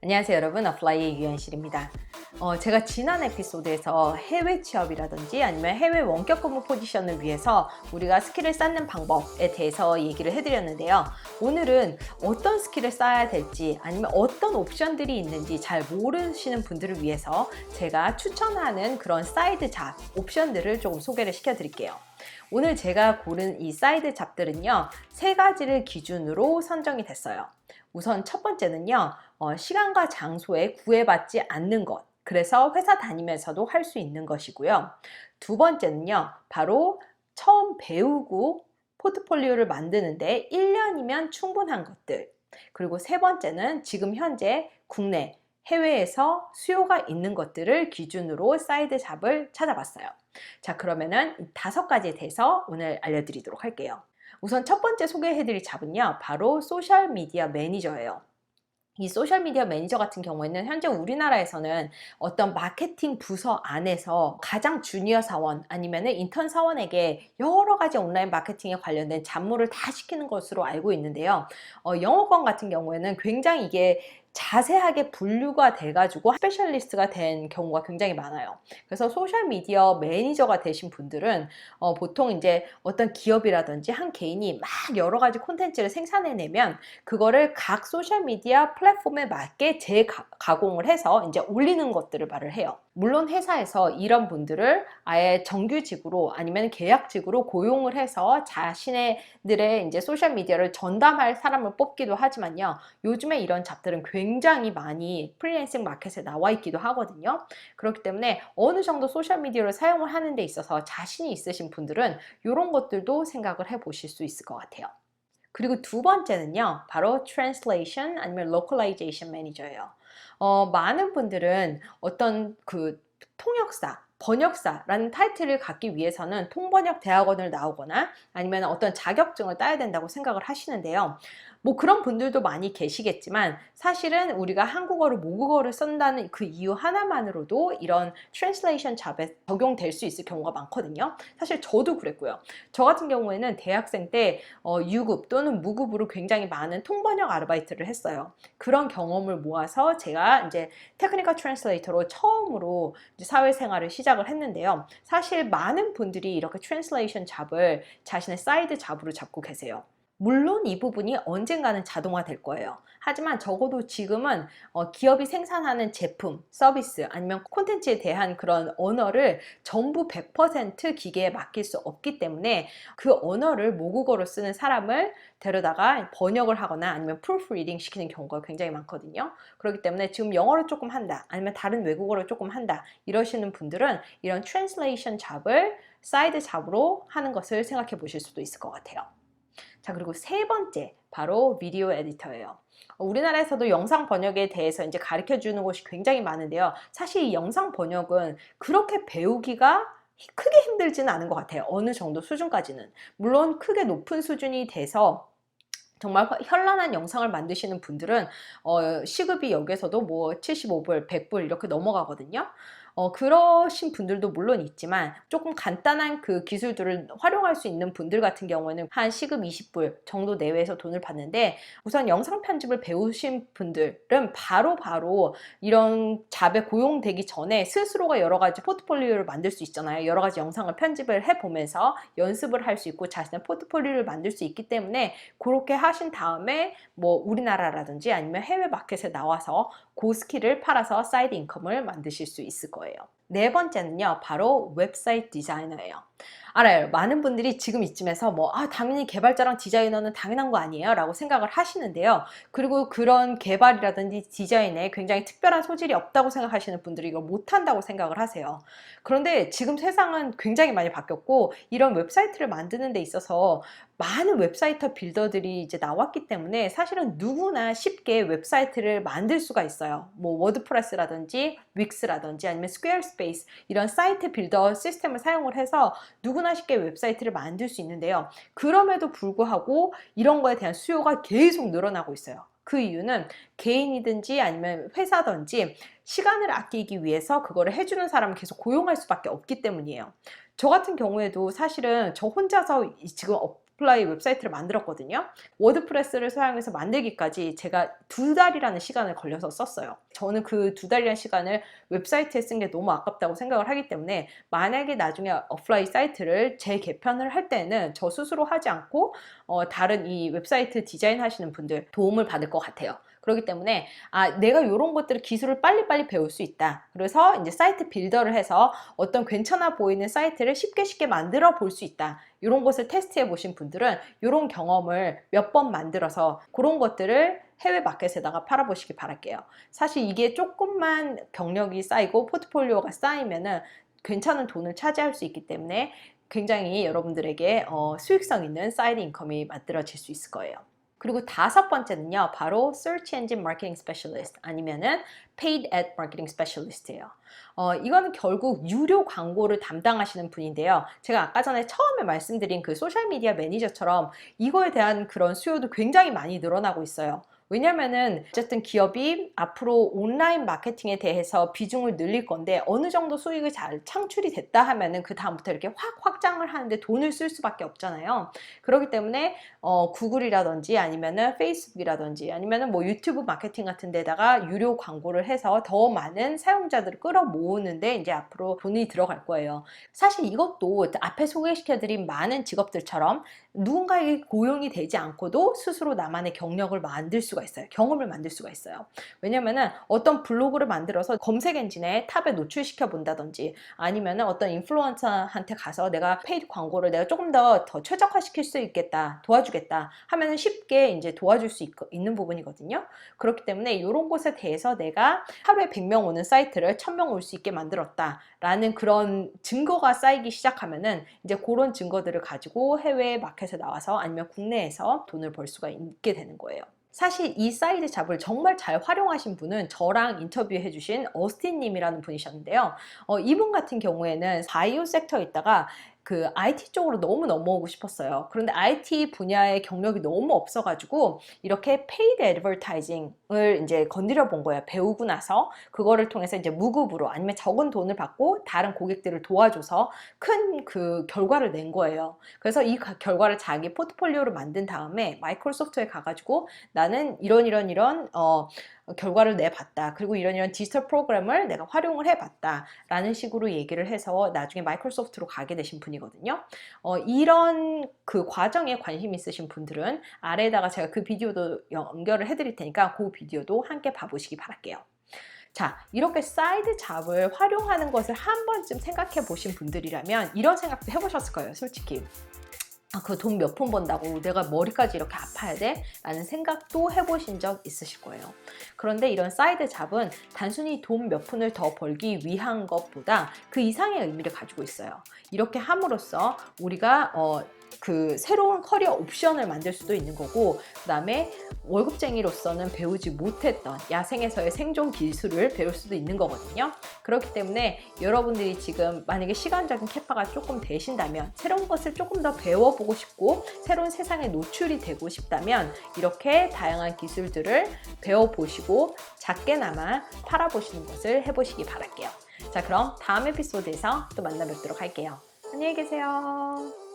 안녕하세요 여러분. 어플라이의 유현실입니다. 어, 제가 지난 에피소드에서 해외 취업이라든지 아니면 해외 원격 근무 포지션을 위해서 우리가 스킬을 쌓는 방법에 대해서 얘기를 해드렸는데요. 오늘은 어떤 스킬을 쌓아야 될지 아니면 어떤 옵션들이 있는지 잘 모르시는 분들을 위해서 제가 추천하는 그런 사이드 잡 옵션들을 조금 소개를 시켜 드릴게요. 오늘 제가 고른 이 사이드 잡들은요 세 가지를 기준으로 선정이 됐어요. 우선 첫 번째는요, 어, 시간과 장소에 구애받지 않는 것. 그래서 회사 다니면서도 할 수 있는 것이고요. 두 번째는요, 바로 처음 배우고 포트폴리오를 만드는데 1년이면 충분한 것들. 그리고 세 번째는 지금 현재 국내, 해외에서 수요가 있는 것들을 기준으로 사이드 잡을 찾아봤어요. 자, 그러면은 다섯 가지에 대해서 오늘 알려드리도록 할게요. 우선 첫 번째 소개해드릴 잡은요, 바로 소셜미디어 매니저예요. 이 소셜미디어 매니저 같은 경우에는 현재 우리나라에서는 어떤 마케팅 부서 안에서 가장 주니어 사원 아니면 인턴 사원에게 여러 가지 온라인 마케팅에 관련된 잡무를 다 시키는 것으로 알고 있는데요. 어, 영어권 같은 경우에는 굉장히 이게 자세하게 분류가 돼가지고 스페셜리스트가 된 경우가 굉장히 많아요. 그래서 소셜미디어 매니저가 되신 분들은 어, 보통 이제 어떤 기업이라든지 한 개인이 막 여러 가지 콘텐츠를 생산해내면 그거를 각 소셜미디어 플랫폼에 맞게 재가공을 해서 이제 올리는 것들을 말을 해요. 물론 회사에서 이런 분들을 아예 정규직으로 아니면 계약직으로 고용을 해서 자신의들의 이제 소셜 미디어를 전담할 사람을 뽑기도 하지만요. 요즘에 이런 잡들은 굉장히 많이 프리랜싱 마켓에 나와 있기도 하거든요. 그렇기 때문에 어느 정도 소셜 미디어를 사용을 하는 데 있어서 자신이 있으신 분들은 이런 것들도 생각을 해 보실 수 있을 것 같아요. 그리고 두 번째는요, 바로 translation 아니면 localization manager예요. 어, 많은 분들은 어떤 그 통역사, 번역사라는 타이틀을 갖기 위해서는 통번역 대학원을 나오거나 아니면 어떤 자격증을 따야 된다고 생각을 하시는데요. 뭐 그런 분들도 많이 계시겠지만 사실은 우리가 한국어를 모국어를 쓴다는 그 이유 하나만으로도 이런 트랜슬레이션 잡에 적용될 수 있을 경우가 많거든요. 사실 저도 그랬고요. 저 같은 경우에는 대학생 때 어, 유급 또는 무급으로 굉장히 많은 통번역 아르바이트를 했어요. 그런 경험을 모아서 제가 이제 테크니컬 트랜슬레이터로 처음으로 사회생활을 시작 을 했는데요. 사실 많은 분들이 이렇게 트랜슬레이션 잡을 자신의 사이드 잡으로 잡고 계세요. 물론 이 부분이 언젠가는 자동화 될 거예요. 하지만 적어도 지금은 어, 기업이 생산하는 제품, 서비스 아니면 콘텐츠에 대한 그런 언어를 전부 100% 기계에 맡길 수 없기 때문에 그 언어를 모국어로 쓰는 사람을 데려다가 번역을 하거나 아니면 프루프 리딩 시키는 경우가 굉장히 많거든요. 그렇기 때문에 지금 영어를 조금 한다 아니면 다른 외국어를 조금 한다 이러시는 분들은 이런 트랜슬레이션 잡을 사이드 잡으로 하는 것을 생각해 보실 수도 있을 것 같아요. 자, 그리고 세 번째, 바로 비디오 에디터예요. 우리나라에서도 영상 번역에 대해서 이제 가르쳐 주는 곳이 굉장히 많은데요. 사실 이 영상 번역은 그렇게 배우기가 크게 힘들지는 않은 것 같아요. 어느 정도 수준까지는. 물론 크게 높은 수준이 돼서 정말 현란한 영상을 만드시는 분들은 어, 시급이 여기서도 뭐 75불, 100불 이렇게 넘어가거든요. 어, 그러신 분들도 물론 있지만 조금 간단한 그 기술들을 활용할 수 있는 분들 같은 경우에는 한 시급 20불 정도 내외에서 돈을 받는데 우선 영상 편집을 배우신 분들은 바로 바로 이런 잡에 고용되기 전에 스스로가 여러 가지 포트폴리오를 만들 수 있잖아요. 여러 가지 영상을 편집을 해 보면서 연습을 할 수 있고 자신의 포트폴리오를 만들 수 있기 때문에 그렇게 하신 다음에 뭐 우리나라라든지 아니면 해외 마켓에 나와서 그 스킬을 팔아서 사이드 인컴을 만드실 수 있을 거예요. oil. 네 번째는요, 바로 웹사이트 디자이너예요. 알아요. 많은 분들이 지금 이쯤에서 뭐, 아, 당연히 개발자랑 디자이너는 당연한 거 아니에요? 라고 생각을 하시는데요. 그리고 그런 개발이라든지 디자인에 굉장히 특별한 소질이 없다고 생각하시는 분들이 이걸 못한다고 생각을 하세요. 그런데 지금 세상은 굉장히 많이 바뀌었고, 이런 웹사이트를 만드는 데 있어서 많은 웹사이트 빌더들이 이제 나왔기 때문에 사실은 누구나 쉽게 웹사이트를 만들 수가 있어요. 뭐 워드프레스라든지 윅스라든지 아니면 스퀘어 스페이스 이런 사이트 빌더 시스템을 사용을 해서 누구나 쉽게 웹사이트를 만들 수 있는데요. 그럼에도 불구하고 이런 거에 대한 수요가 계속 늘어나고 있어요. 그 이유는 개인이든지 아니면 회사든지 시간을 아끼기 위해서 그거를 해주는 사람을 계속 고용할 수밖에 없기 때문이에요. 저 같은 경우에도 사실은 저 혼자서 지금 어 플라이 웹사이트를 만들었거든요. 워드프레스를 사용해서 만들기까지 제가 두 달이라는 시간을 걸려서 썼어요. 저는 그 두 달이라는 시간을 웹사이트에 쓴 게 너무 아깝다고 생각을 하기 때문에 만약에 나중에 어플라이 사이트를 재개편을 할 때는 저 스스로 하지 않고 어, 다른 이 웹사이트 디자인 하시는 분들 도움을 받을 것 같아요. 그렇기 때문에 아 내가 이런 것들을 기술을 빨리빨리 배울 수 있다. 그래서 이제 사이트 빌더를 해서 어떤 괜찮아 보이는 사이트를 쉽게 쉽게 만들어 볼 수 있다. 이런 것을 테스트해 보신 분들은 이런 경험을 몇 번 만들어서 그런 것들을 해외 마켓에다가 팔아보시기 바랄게요. 사실 이게 조금만 경력이 쌓이고 포트폴리오가 쌓이면은 괜찮은 돈을 차지할 수 있기 때문에 굉장히 여러분들에게 어, 수익성 있는 사이드 인컴이 만들어질 수 있을 거예요. 그리고 다섯 번째는요, 바로 Search Engine Marketing Specialist 아니면은 Paid Ad Marketing Specialist예요. 어, 이거는 결국 유료 광고를 담당하시는 분인데요. 제가 아까 전에 처음에 말씀드린 그 소셜 미디어 매니저처럼 이거에 대한 그런 수요도 굉장히 많이 늘어나고 있어요. 왜냐면은 어쨌든 기업이 앞으로 온라인 마케팅에 대해서 비중을 늘릴 건데 어느 정도 수익이 잘 창출이 됐다 하면은 그 다음부터 이렇게 확 확장을 하는데 돈을 쓸 수밖에 없잖아요. 그렇기 때문에 어, 구글이라든지 아니면은 페이스북이라든지 아니면은 뭐 유튜브 마케팅 같은 데다가 유료 광고를 해서 더 많은 사용자들을 끌어 모으는데 이제 앞으로 돈이 들어갈 거예요. 사실 이것도 앞에 소개시켜드린 많은 직업들처럼 누군가에게 고용이 되지 않고도 스스로 나만의 경력을 만들 수가 있어요. 경험을 만들 수가 있어요. 왜냐면은 어떤 블로그를 만들어서 검색 엔진에 탑에 노출시켜 본다든지 아니면은 어떤 인플루언서한테 가서 내가 페이드 광고를 내가 조금 더, 더 최적화시킬 수 있겠다, 도와주겠다 하면은 쉽게 이제 도와줄 수 있, 있는 부분이거든요. 그렇기 때문에 이런 곳에 대해서 내가 하루에 100명 오는 사이트를 1000명 올 수 있게 만들었다라는 그런 증거가 쌓이기 시작하면은 이제 그런 증거들을 가지고 해외 마켓에 나와서 아니면 국내에서 돈을 벌 수가 있게 되는 거예요. 사실 이 사이드 잡을 정말 잘 활용하신 분은 저랑 인터뷰해 주신 어스틴 님이라는 분이셨는데요. 어, 이분 같은 경우에는 바이오 섹터에 있다가 그 IT 쪽으로 너무 넘어오고 싶었어요. 그런데 IT 분야의 경력이 너무 없어가지고 이렇게 페이드 애드버타이징을 이제 건드려 본 거예요. 배우고 나서 그거를 통해서 이제 무급으로 아니면 적은 돈을 받고 다른 고객들을 도와줘서 큰 그 결과를 낸 거예요. 그래서 이 가- 결과를 자기 포트폴리오로 만든 다음에 마이크로소프트에 가가지고 나는 이런 이런 이런 어 결과를 내봤다. 그리고 이런 이런 디지털 프로그램을 내가 활용을 해봤다. 라는 식으로 얘기를 해서 나중에 마이크로소프트로 가게 되신 분이거든요. 어, 이런 그 과정에 관심 있으신 분들은 아래에다가 제가 그 비디오도 연결을 해드릴 테니까 그 비디오도 함께 봐보시기 바랄게요. 자, 이렇게 사이드 잡을 활용하는 것을 한 번쯤 생각해 보신 분들이라면 이런 생각도 해보셨을 거예요, 솔직히. 아, 그돈 몇 푼 번다고 내가 머리까지 이렇게 아파야 돼? 라는 생각도 해보신 적 있으실 거예요. 그런데 이런 사이드 잡은 단순히 돈 몇 푼을 더 벌기 위한 것보다 그 이상의 의미를 가지고 있어요. 이렇게 함으로써 우리가 어, 그 새로운 커리어 옵션을 만들 수도 있는 거고 그다음에 월급쟁이로서는 배우지 못했던 야생에서의 생존 기술을 배울 수도 있는 거거든요. 그렇기 때문에 여러분들이 지금 만약에 시간적인 캐파가 조금 되신다면 새로운 것을 조금 더 배워보고 싶고 새로운 세상에 노출이 되고 싶다면 이렇게 다양한 기술들을 배워보시고 작게나마 팔아보시는 것을 해보시기 바랄게요. 자 그럼 다음 에피소드에서 또 만나 뵙도록 할게요. 안녕히 계세요.